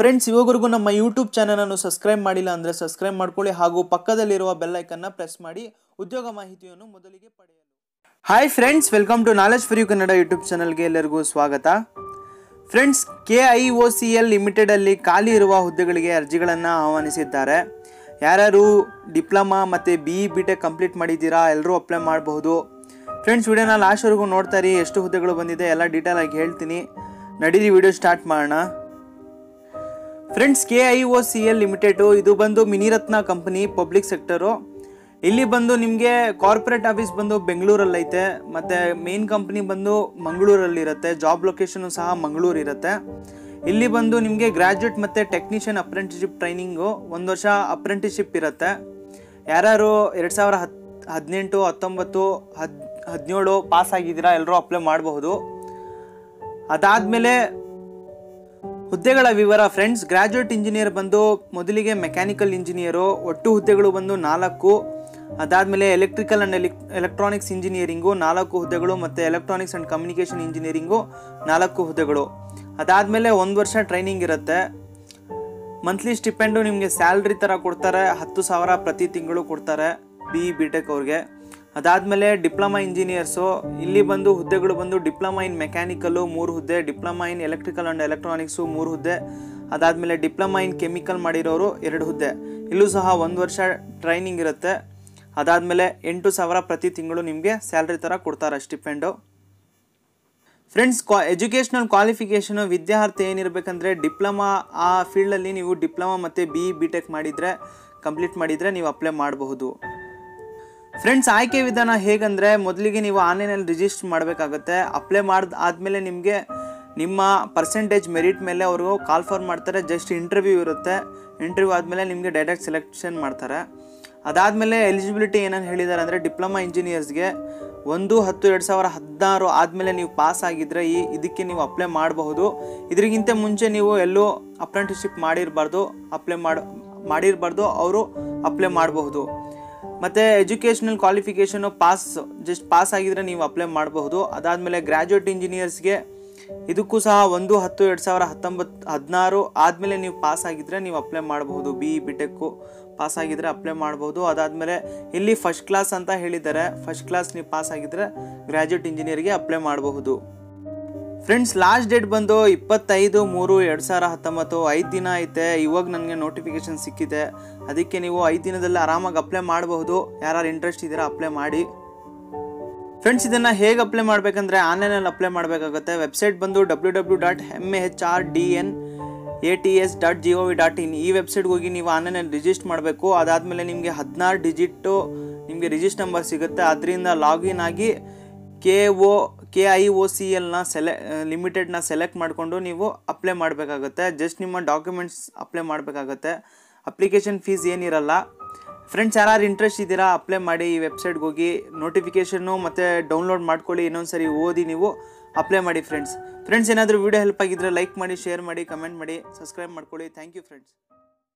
Friends ಇವಾಗರೆಗೂ ನಮ್ಮ YouTube ಚಾನಲನ್ನು subscribe ಮಾಡಿಲ್ಲ ಅಂದರೆ ಸಬ್ಸ್ಕ್ರೈಬ್ ಮಾಡ್ಕೊಳ್ಳಿ ಹಾಗೂ ಪಕ್ಕದಲ್ಲಿರುವ ಬೆಲ್ ಐಕನ್ನ ಪ್ರೆಸ್ ಮಾಡಿ ಉದ್ಯೋಗ ಮಾಹಿತಿಯನ್ನು ಮೊದಲಿಗೆ ಪಡೆಯಲು. Hi friends welcome to knowledge for you Kannada YouTube ಚಾನಲ್ಗೆ ಎಲ್ಲರಿಗೂ ಸ್ವಾಗತ. Friends K I O C L ಲಿಮಿಟೆಡಲ್ಲಿ ಖಾಲಿ ಇರುವ ಹುದ್ದೆಗಳಿಗೆ ಅರ್ಜಿಗಳನ್ನು ಆಹ್ವಾನಿಸಿದ್ದಾರೆ. ಯಾರ್ಯಾರು ಡಿಪ್ಲೊಮಾ ಮತ್ತು B E B tech complete ಮಾಡಿದ್ದೀರಾ ಎಲ್ಲರೂ ಅಪ್ಲೈ ಮಾಡಬಹುದು. ಫ್ರೆಂಡ್ಸ್ ವಿಡಿಯೋನ ಲಾಸ್ಟ್ವರೆಗೂ ನೋಡ್ತಾ ಇರಿ, ಎಷ್ಟು ಹುದ್ದೆಗಳು ಬಂದಿದೆ, ಎಲ್ಲ ಡೀಟೇಲ್ ಆಗಿ ಹೇಳ್ತೀನಿ. ನಡೀರಿ ವಿಡಿಯೋ ಸ್ಟಾರ್ಟ್ ಮಾಡೋಣ. Friends K I O C L limited ಇದು ಬಂದು ಮಿನಿರತ್ನ ಕಂಪನಿ ಪಬ್ಲಿಕ್ ಸೆಕ್ಟರು ಇಲ್ಲಿ ಬಂದು ನಿಮಗೆ ಕಾರ್ಪೊರೇಟ್ ಆಫೀಸ್ ಬಂದು ಬೆಂಗಳೂರಲ್ಲೈತೆ, ಮತ್ತು ಮೇನ್ ಕಂಪ್ನಿ ಬಂದು ಮಂಗಳೂರಲ್ಲಿರುತ್ತೆ ಜಾಬ್ ಲೊಕೇಶನು ಸಹ ಮಂಗಳೂರು ಇರುತ್ತೆ ಇಲ್ಲಿ ಬಂದು ನಿಮಗೆ ಗ್ರ್ಯಾಜುಯೇಟ್ ಮತ್ತು ಟೆಕ್ನಿಷಿಯನ್ ಅಪ್ರೆಂಟಿಶಿಪ್ ಟ್ರೈನಿಂಗು ಒಂದು ವರ್ಷ ಅಪ್ರೆಂಟಿಶಿಪ್ ಇರುತ್ತೆ. ಯಾರ್ಯಾರು ಎರಡು ಸಾವಿರ ಹತ್, ಹದಿನೆಂಟು, ಹತ್ತೊಂಬತ್ತು, ಹದ್, ಹದಿನೇಳು ಪಾಸ್ ಆಗಿದ್ದೀರಾ ಎಲ್ಲರೂ ಅಪ್ಲೈ ಮಾಡಬಹುದು. ಅದಾದಮೇಲೆ ಹುದ್ದೆಗಳ ವಿವರ, ಫ್ರೆಂಡ್ಸ್. ಗ್ರಾಜುಯೇಟ್ ಇಂಜಿನಿಯರ್ ಬಂದು ಮೊದಲಿಗೆ ಮೆಕ್ಯಾನಿಕಲ್ ಇಂಜಿನಿಯರು, ಒಟ್ಟು ಹುದ್ದೆಗಳು ಬಂದು ನಾಲ್ಕು. ಅದಾದಮೇಲೆ electrical and elec, electronics engineering ನಾಲ್ಕು ಹುದ್ದೆಗಳು ಮತ್ತು ಎಲೆಕ್ಟ್ರಾನಿಕ್ಸ್ ಆ್ಯಂಡ್ ಕಮ್ಯುನಿಕೇಷನ್ ಇಂಜಿನಿಯರಿಂಗು ನಾಲ್ಕು ಹುದ್ದೆಗಳು. ಅದಾದಮೇಲೆ ಒಂದು ವರ್ಷ ಟ್ರೈನಿಂಗ್ ಇರುತ್ತೆ. ಮಂತ್ಲಿ ಸ್ಟಿಪೆಂಡು ನಿಮಗೆ ಸ್ಯಾಲ್ರಿ ಥರ ಕೊಡ್ತಾರೆ, ಹತ್ತು ಸಾವಿರ ಪ್ರತಿ ತಿಂಗಳು ಕೊಡ್ತಾರೆ ಬಿ ಇ ಬಿ ಟೆಕ್ ಅವ್ರಿಗೆ. ಅದಾದಮೇಲೆ ಡಿಪ್ಲೊಮಾ ಇಂಜಿನಿಯರ್ಸು, ಇಲ್ಲಿ ಬಂದು ಹುದ್ದೆಗಳು ಬಂದು ಡಿಪ್ಲೊಮಾ ಇನ್ ಮೆಕ್ಯಾನಿಕಲ್ಲು ಮೂರು ಹುದ್ದೆ, diploma in electrical and electronics ಮೂರು ಹುದ್ದೆ, ಅದಾದಮೇಲೆ ಡಿಪ್ಲೊಮಾ ಇನ್ ಕೆಮಿಕಲ್ ಮಾಡಿರೋರು ಎರಡು ಹುದ್ದೆ. ಇಲ್ಲೂ ಸಹ ಒಂದು ವರ್ಷ ಟ್ರೈನಿಂಗ್ ಇರುತ್ತೆ. ಅದಾದಮೇಲೆ ಎಂಟು ಸಾವಿರ ಪ್ರತಿ ತಿಂಗಳು ನಿಮಗೆ ಸ್ಯಾಲ್ರಿ ಥರ ಕೊಡ್ತಾರೆ ಸ್ಟಿಪೆಂಡು. ಫ್ರೆಂಡ್ಸ್, ಕ್ವಾ, ಎಜುಕೇಷ್ನಲ್ ಕ್ವಾಲಿಫಿಕೇಷನು ವಿದ್ಯಾರ್ಥಿ ಏನಿರಬೇಕಂದ್ರೆ ಡಿಪ್ಲೊಮಾ, ಆ ಫೀಲ್ಡಲ್ಲಿ ನೀವು ಡಿಪ್ಲೊಮಾ ಮತ್ತು ಬಿ ಇ, ಬಿ ಟೆಕ್ ಮಾಡಿದರೆ, ಕಂಪ್ಲೀಟ್ ಮಾಡಿದರೆ ನೀವು ಅಪ್ಲೈ ಮಾಡಬಹುದು. ಫ್ರೆಂಡ್ಸ್ ಆಯ್ಕೆ ವಿಧಾನ ಹೇಗಂದರೆ ಮೊದಲಿಗೆ ನೀವು ಆನ್ಲೈನಲ್ಲಿ ರಿಜಿಸ್ಟರ್ ಮಾಡಬೇಕಾಗುತ್ತೆ. ಅಪ್ಲೈ ಮಾಡಿದ ಆದಮೇಲೆ ನಿಮಗೆ ನಿಮ್ಮ ಪರ್ಸೆಂಟೇಜ್ ಮೆರಿಟ್ ಮೇಲೆ ಅವರು ಕಾಲ್ ಫಾರ್ ಮಾಡ್ತಾರೆ. ಜಸ್ಟ್ ಇಂಟರ್ವ್ಯೂ ಇರುತ್ತೆ. ಇಂಟರ್ವ್ಯೂ ಆದಮೇಲೆ ನಿಮಗೆ ಡೈರೆಕ್ಟ್ ಸೆಲೆಕ್ಷನ್ ಮಾಡ್ತಾರೆ. ಅದಾದಮೇಲೆ ಎಲಿಜಿಬಿಲಿಟಿ ಏನಂತ ಹೇಳಿದ್ದಾರೆ ಅಂದರೆ ಡಿಪ್ಲೊಮಾ ಇಂಜಿನಿಯರ್ಸ್ಗೆ ಒಂದು ಹತ್ತು ಎರಡು ಸಾವಿರ ಹದಿನಾರು ಆದಮೇಲೆ ನೀವು ಪಾಸ್ ಆಗಿದ್ದರೆ ಈ ಇದಕ್ಕೆ ನೀವು ಅಪ್ಲೈ ಮಾಡಬಹುದು. ಇದರಿಗಿಂತ ಮುಂಚೆ ನೀವು ಎಲ್ಲೂ ಅಪ್ರೆಂಟಿಸ್ಶಿಪ್ ಮಾಡಿರಬಾರ್ದು ಅಪ್ಲೈ ಮಾಡಿ ಮಾಡಿರಬಾರ್ದು, ಅವರು ಅಪ್ಲೈ ಮಾಡಬಹುದು. ಮತ್ತು educational qualification pass just pass ಆಗಿದ್ರೆ ನೀವು ಅಪ್ಲೈ ಮಾಡಬಹುದು. ಅದಾದಮೇಲೆ ಗ್ರ್ಯಾಜುಯೇಟ್ ಇಂಜಿನಿಯರ್ಸ್ಗೆ ಇದಕ್ಕೂ ಸಹ ಒಂದು ಹತ್ತು, ಎರಡು ಸಾವಿರ ಹತ್ತೊಂಬತ್ತು ಹದಿನಾರು ಆದಮೇಲೆ ನೀವು ಪಾಸ್ ಆಗಿದ್ರೆ ನೀವು ಅಪ್ಲೈ ಮಾಡಬಹುದು. B E B tech pass ಆಗಿದ್ರೆ ಅಪ್ಲೈ ಮಾಡ್ಬೋದು ಅದಾದಮೇಲೆ ಇಲ್ಲಿ ಫಸ್ಟ್ ಕ್ಲಾಸ್ ಅಂತ ಹೇಳಿದ್ದಾರೆ. ಫಸ್ಟ್ ಕ್ಲಾಸ್ ನೀವು ಪಾಸ್ ಆಗಿದ್ದರೆ ಗ್ರ್ಯಾಜುಯೇಟ್ ಇಂಜಿನಿಯರ್ಗೆ ಅಪ್ಲೈ ಮಾಡಬಹುದು. ಫ್ರೆಂಡ್ಸ್ ಲಾಸ್ಟ್ ಡೇಟ್ ಬಂದು ಇಪ್ಪತ್ತೈದು, ಮೂರು, ಎರಡು ಸಾವಿರ ಹತ್ತೊಂಬತ್ತು, ಐದು ದಿನ ಐತೆ. ಇವಾಗ ನನಗೆ ನೋಟಿಫಿಕೇಶನ್ ಸಿಕ್ಕಿದೆ. ಅದಕ್ಕೆ ನೀವು ಐದು ದಿನದಲ್ಲಿ ಆರಾಮಾಗಿ ಅಪ್ಲೈ ಮಾಡಬಹುದು. ಯಾರು ಇಂಟ್ರೆಸ್ಟ್ ಇದ್ದೀರಾ ಅಪ್ಲೈ ಮಾಡಿ. ಫ್ರೆಂಡ್ಸ್ ಇದನ್ನು ಹೇಗೆ ಅಪ್ಲೈ ಮಾಡಬೇಕಂದ್ರೆ ಆನ್ಲೈನಲ್ಲಿ ಅಪ್ಲೈ ಮಾಡಬೇಕಾಗುತ್ತೆ. ವೆಬ್ಸೈಟ್ ಬಂದು W W dot M H R D N A T S dot G O V dot in ಈ ವೆಬ್ಸೈಟ್ಗೆ ಹೋಗಿ ನೀವು ಆನ್ಲೈನಲ್ಲಿ ರಿಜಿಸ್ಟರ್ ಮಾಡಬೇಕು. ಅದಾದಮೇಲೆ ನಿಮಗೆ ಹದಿನಾರು ಡಿಜಿಟ್ಟು ನಿಮಗೆ ರಿಜಿಸ್ಟರ್ ನಂಬರ್ ಸಿಗುತ್ತೆ. ಅದರಿಂದ ಲಾಗಿನ್ ಆಗಿ K O K I O C ಎಲ್ನ ಸೆಲೆ ಲಿಮಿಟೆಡ್ನ ಸೆಲೆಕ್ಟ್ ಮಾಡಿಕೊಂಡು ನೀವು ಅಪ್ಲೈ ಮಾಡಬೇಕಾಗುತ್ತೆ. ಜಸ್ಟ್ ನಿಮ್ಮ ಡಾಕ್ಯುಮೆಂಟ್ಸ್ ಅಪ್ಲೈ ಮಾಡಬೇಕಾಗತ್ತೆ. ಅಪ್ಲಿಕೇಶನ್ ಫೀಸ್ ಏನಿರಲ್ಲ. ಫ್ರೆಂಡ್ಸ್ ಯಾರು ಇಂಟ್ರೆಸ್ಟ್ ಇದ್ದೀರಾ ಅಪ್ಲೈ ಮಾಡಿ ಈ ವೆಬ್ಸೈಟ್ಗೆ ಹೋಗಿ. ನೋಟಿಫಿಕೇಷನ್ನು ಮತ್ತು ಡೌನ್ಲೋಡ್ ಮಾಡ್ಕೊಳ್ಳಿ. ಇನ್ನೊಂದು ಸರಿ ಓದಿ ನೀವು ಅಪ್ಲೈ ಮಾಡಿ ಫ್ರೆಂಡ್ಸ್ ಫ್ರೆಂಡ್ಸ್ ಏನಾದರೂ ವೀಡಿಯೋ ಹೆಲ್ಪ್ ಆಗಿದ್ದರೆ ಲೈಕ್ ಮಾಡಿ ಶೇರ್ ಮಾಡಿ ಕಮೆಂಟ್ ಮಾಡಿ ಸಬ್ಸ್ಕ್ರೈಬ್ ಮಾಡ್ಕೊಳ್ಳಿ. Thank you friends